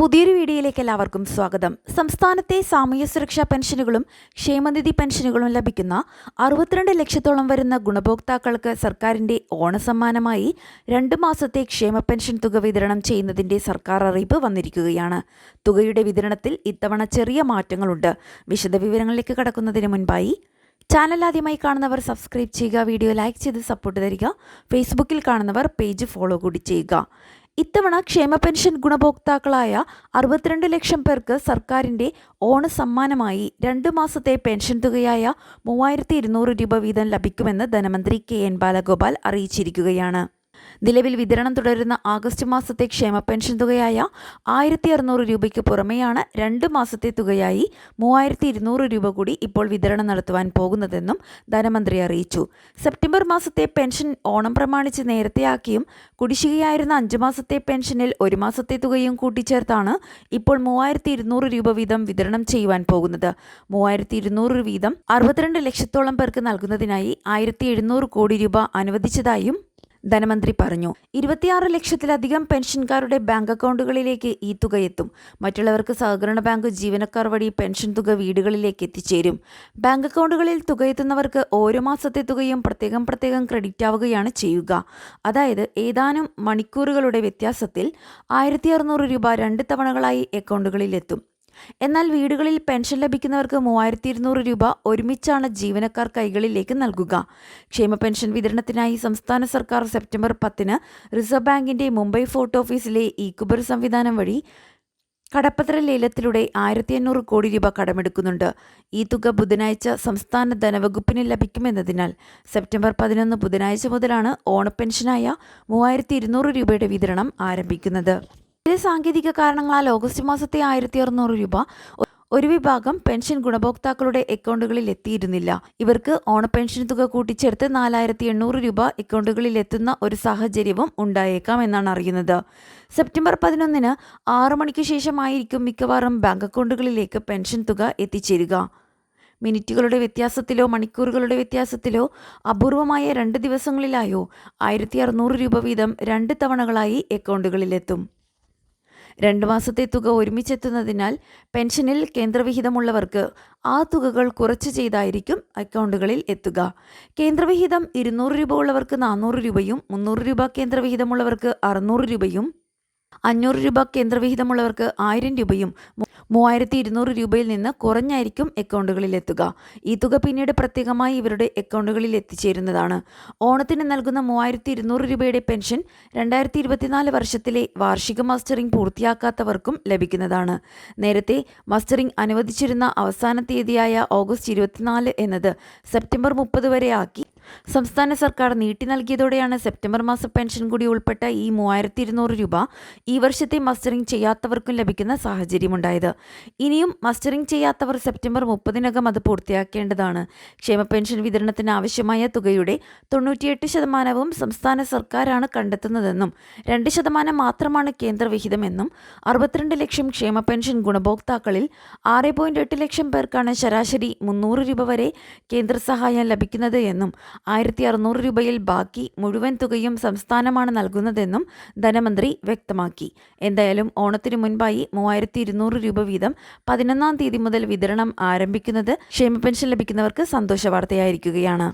പുതിയൊരു വീഡിയോയിലേക്ക് എല്ലാവർക്കും സ്വാഗതം. സംസ്ഥാനത്തെ സാമൂഹ്യ സുരക്ഷാ പെൻഷനുകളും ക്ഷേമനിധി പെൻഷനുകളും ലഭിക്കുന്ന അറുപത്തിരണ്ട് ലക്ഷത്തോളം വരുന്ന ഗുണഭോക്താക്കൾക്ക് സർക്കാരിന്റെ ഓണസമ്മാനമായി രണ്ട് മാസത്തെ ക്ഷേമ പെൻഷൻ തുക വിതരണം ചെയ്യുന്നതിന്റെ സർക്കാർ അറിയിപ്പ് വന്നിരിക്കുകയാണ്. തുകയുടെ വിതരണത്തിൽ ഇത്തവണ ചെറിയ മാറ്റങ്ങളുണ്ട്. വിശദവിവരങ്ങളിലേക്ക് കടക്കുന്നതിന് മുൻപായി ചാനൽ ആദ്യമായി കാണുന്നവർ സബ്സ്ക്രൈബ് ചെയ്യുക വീഡിയോ ലൈക്ക് ചെയ്ത് സപ്പോർട്ട് തരിക ഫേസ്ബുക്കിൽ കാണുന്നവർ പേജ് ഫോളോ കൂടി ചെയ്യുക. ഇത്തവണ ക്ഷേമ പെൻഷൻ ഗുണഭോക്താക്കളായ അറുപത്തിരണ്ട് ലക്ഷം പേർക്ക് സർക്കാരിന്റെ ഓണ സമ്മാനമായി രണ്ട് മാസത്തെ പെൻഷൻ തുകയായ മൂവായിരത്തി ഇരുന്നൂറ് രൂപ വീതം ലഭിക്കുമെന്ന് ധനമന്ത്രി കെ എൻ ബാലഗോപാൽ അറിയിച്ചിരിക്കുകയാണ്. നിലവിൽ വിതരണം തുടരുന്ന ആഗസ്റ്റ് മാസത്തെ ക്ഷേമ പെൻഷൻ തുകയായ ആയിരത്തി അറുന്നൂറ് രൂപയ്ക്ക് പുറമെയാണ് രണ്ട് മാസത്തെ തുകയായി മൂവായിരത്തി ഇരുന്നൂറ് രൂപ കൂടി ഇപ്പോൾ വിതരണം നടത്തുവാൻ പോകുന്നതെന്നും ധനമന്ത്രി അറിയിച്ചു. സെപ്റ്റംബർ മാസത്തെ പെൻഷൻ ഓണം പ്രമാണിച്ച് നേരത്തെയാക്കിയും കുടിശ്ശികയായിരുന്ന അഞ്ച് മാസത്തെ പെൻഷനിൽ ഒരു മാസത്തെ തുകയും കൂട്ടിച്ചേർത്താണ് ഇപ്പോൾ മൂവായിരത്തി ഇരുന്നൂറ് രൂപ വീതം വിതരണം ചെയ്യുവാൻ പോകുന്നത്. മൂവായിരത്തി ഇരുന്നൂറ് വീതം അറുപത്തിരണ്ട് ലക്ഷത്തോളം പേർക്ക് നൽകുന്നതിനായി ആയിരത്തി എഴുന്നൂറ് കോടി രൂപ അനുവദിച്ചതായും ധനമന്ത്രി പറഞ്ഞു. ഇരുപത്തിയാറ് ലക്ഷത്തിലധികം പെൻഷൻകാരുടെ ബാങ്ക് അക്കൗണ്ടുകളിലേക്ക് ഈ തുക എത്തും. മറ്റുള്ളവർക്ക് സഹകരണ ബാങ്ക് ജീവനക്കാർ വഴി പെൻഷൻ തുക വീടുകളിലേക്ക് എത്തിച്ചേരും. ബാങ്ക് അക്കൗണ്ടുകളിൽ തുക എത്തുന്നവർക്ക് ഓരോ മാസത്തെ തുകയും പ്രത്യേകം പ്രത്യേകം ക്രെഡിറ്റ് ആവുകയാണ് ചെയ്യുക. അതായത് ഏതാനും മണിക്കൂറുകളുടെ വ്യത്യാസത്തിൽ ആയിരത്തി രൂപ രണ്ട് തവണകളായി അക്കൗണ്ടുകളിൽ എത്തും. എന്നാൽ വീടുകളിൽ പെൻഷൻ ലഭിക്കുന്നവർക്ക് മൂവായിരത്തി ഇരുന്നൂറ് രൂപ ഒരുമിച്ചാണ് ജീവനക്കാർ കൈകളിലേക്ക് നൽകുക. ക്ഷേമ പെൻഷൻ വിതരണത്തിനായി സംസ്ഥാന സർക്കാർ സെപ്റ്റംബർ പത്തിന് റിസർവ് ബാങ്കിന്റെ മുംബൈ ഫോർട്ട് ഓഫീസിലെ ഈക്കുബർ സംവിധാനം വഴി കടപ്പത്ര ലേലത്തിലൂടെ ആയിരത്തി അഞ്ഞൂറ് കോടി രൂപ കടമെടുക്കുന്നുണ്ട്. ഈ തുക ബുധനാഴ്ച സംസ്ഥാന ധനവകുപ്പിന് ലഭിക്കുമെന്നതിനാൽ സെപ്റ്റംബർ പതിനൊന്ന് ബുധനാഴ്ച മുതലാണ് ഓണപ്പെൻഷനായ മൂവായിരത്തി ഇരുന്നൂറ് രൂപയുടെ വിതരണം ആരംഭിക്കുന്നത്. ചില സാങ്കേതിക കാരണങ്ങളാൽ ഓഗസ്റ്റ് മാസത്തെ ആയിരത്തി അറുന്നൂറ് രൂപ ഒരു വിഭാഗം പെൻഷൻ ഗുണഭോക്താക്കളുടെ അക്കൗണ്ടുകളിൽ എത്തിയിരുന്നില്ല. ഇവർക്ക് ഓണ പെൻഷൻ തുക കൂട്ടിച്ചേർത്ത് നാലായിരത്തി എണ്ണൂറ് രൂപ അക്കൗണ്ടുകളിൽ എത്തുന്ന ഒരു സാഹചര്യവും ഉണ്ടായേക്കാം എന്നാണ് അറിയുന്നത്. സെപ്റ്റംബർ പതിനൊന്നിന് ആറു മണിക്ക് ശേഷമായിരിക്കും മിക്കവാറും ബാങ്ക് അക്കൗണ്ടുകളിലേക്ക് പെൻഷൻ തുക എത്തിച്ചേരുക. മിനിറ്റുകളുടെ വ്യത്യാസത്തിലോ മണിക്കൂറുകളുടെ വ്യത്യാസത്തിലോ അപൂർവമായ രണ്ട് ദിവസങ്ങളിലായോ ആയിരത്തി അറുന്നൂറ് രൂപ വീതം രണ്ട് തവണകളായി അക്കൗണ്ടുകളിലെത്തും. രണ്ട് മാസത്തെ തുക ഒരുമിച്ചെത്തുന്നതിനാൽ പെൻഷനിൽ കേന്ദ്രവിഹിതമുള്ളവർക്ക് ആ തുകകൾ കുറച്ച് ചെയ്തായിരിക്കും അക്കൗണ്ടുകളിൽ എത്തുക. കേന്ദ്രവിഹിതം ഇരുന്നൂറ് രൂപ ഉള്ളവർക്ക് നാനൂറ് രൂപയും മുന്നൂറ് രൂപ കേന്ദ്രവിഹിതമുള്ളവർക്ക് അറുന്നൂറ് രൂപയും അഞ്ഞൂറ് രൂപ കേന്ദ്രവിഹിതമുള്ളവർക്ക് ആയിരം രൂപയും മൂവായിരത്തി ഇരുന്നൂറ് രൂപയിൽ നിന്ന് കുറഞ്ഞായിരിക്കും അക്കൗണ്ടുകളിൽ എത്തുക ഈ തുക പിന്നീട് പ്രത്യേകമായി ഇവരുടെ അക്കൗണ്ടുകളിൽ എത്തിച്ചേരുന്നതാണ് ഓണത്തിന് നൽകുന്ന മൂവായിരത്തി ഇരുന്നൂറ് രൂപയുടെ പെൻഷൻ രണ്ടായിരത്തി ഇരുപത്തിനാല് വർഷത്തിലെ വാർഷിക മാസ്റ്ററിംഗ് പൂർത്തിയാക്കാത്തവർക്കും ലഭിക്കുന്നതാണ്. നേരത്തെ മസ്റ്ററിംഗ് അനുവദിച്ചിരുന്ന അവസാന തീയതിയായ ഓഗസ്റ്റ് ഇരുപത്തിനാല് എന്നത് സെപ്റ്റംബർ മുപ്പത് വരെ ആക്കി സംസ്ഥാന സർക്കാർ നീട്ടി നൽകിയതോടെയാണ് സെപ്റ്റംബർ മാസ പെൻഷൻ കൂടി ഉൾപ്പെട്ട ഈ മൂവായിരത്തി ഇരുന്നൂറ് രൂപ ഈ വർഷത്തെ മസ്റ്ററിംഗ് ചെയ്യാത്തവർക്കും ലഭിക്കുന്ന സാഹചര്യമുണ്ടായത്. ഇനിയും മസ്റ്ററിംഗ് ചെയ്യാത്തവർ സെപ്റ്റംബർ മുപ്പതിനകം അത് പൂർത്തിയാക്കേണ്ടതാണ്. ക്ഷേമ പെൻഷൻ വിതരണത്തിന് ആവശ്യമായ തുകയുടെ തൊണ്ണൂറ്റിയെട്ട് ശതമാനവും സംസ്ഥാന സർക്കാരാണ് കണ്ടെത്തുന്നതെന്നും രണ്ട് ശതമാനം മാത്രമാണ് കേന്ദ്രവിഹിതമെന്നും അറുപത്തിരണ്ട് ലക്ഷം ക്ഷേമ പെൻഷൻ ഗുണഭോക്താക്കളിൽ ആറ് പോയിന്റ് എട്ട് ലക്ഷം പേർക്കാണ് ശരാശരി മുന്നൂറ് രൂപ വരെ കേന്ദ്ര സഹായം ലഭിക്കുന്നത് എന്നും ആയിരത്തി അറുന്നൂറ് രൂപയിൽ ബാക്കി മുഴുവൻ തുകയും സംസ്ഥാനമാണ് നൽകുന്നതെന്നും ധനമന്ത്രി വ്യക്തമാക്കി. എന്തായാലും ഓണത്തിന് മുൻപായി മൂവായിരത്തി ഇരുന്നൂറ് രൂപ വീതം പതിനൊന്നാം തീയതി മുതൽ വിതരണം ആരംഭിക്കുന്നത് ക്ഷേമ പെൻഷൻ ലഭിക്കുന്നവർക്ക് സന്തോഷ വാർത്തയായിരിക്കുകയാണ്